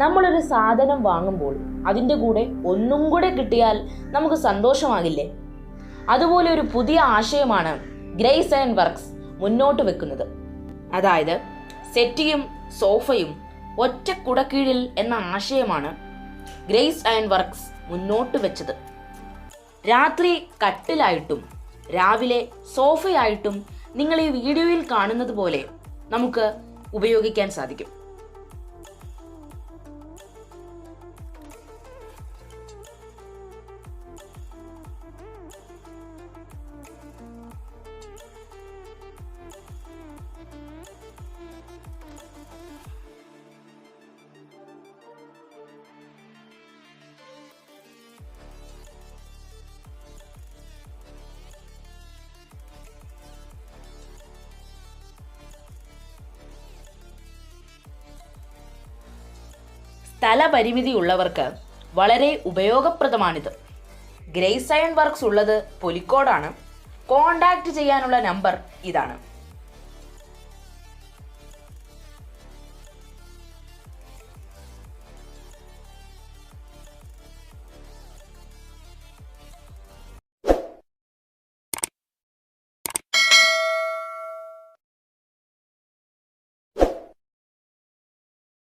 നമ്മളൊരു സാധനം വാങ്ങുമ്പോൾ അതിന്റെ കൂടെ ഒന്നും കൂടെ കിട്ടിയാൽ നമുക്ക് സന്തോഷമാകില്ലേ? അതുപോലെ ഒരു പുതിയ ആശയമാണ് ഗ്രേസ് ആൻഡ് വർക്ക്സ് മുന്നോട്ട് വെക്കുന്നത്. അതായത് സെറ്റിയും സോഫയും ഒറ്റ കുടക്കീഴിൽ എന്ന ആശയമാണ് ഗ്രേസ് ആൻഡ് വർക്ക്സ് മുന്നോട്ട് വെച്ചത്. രാത്രി കട്ടിലായിട്ടും രാവിലെ സോഫയായിട്ടും നിങ്ങൾ ഈ വീഡിയോയിൽ കാണുന്നത് പോലെ നമുക്ക് ഉപയോഗിക്കാൻ സാധിക്കും. സ്ഥലപരിമിതി ഉള്ളവർക്ക് വളരെ ഉപയോഗപ്രദമാണിത്. ഗ്രേസ് അയൺ വർക്ക്സ് ഉള്ളത് പൊലിക്കോടാണ് കോണ്ടാക്ട് ചെയ്യാനുള്ള നമ്പർ ഇതാണ്.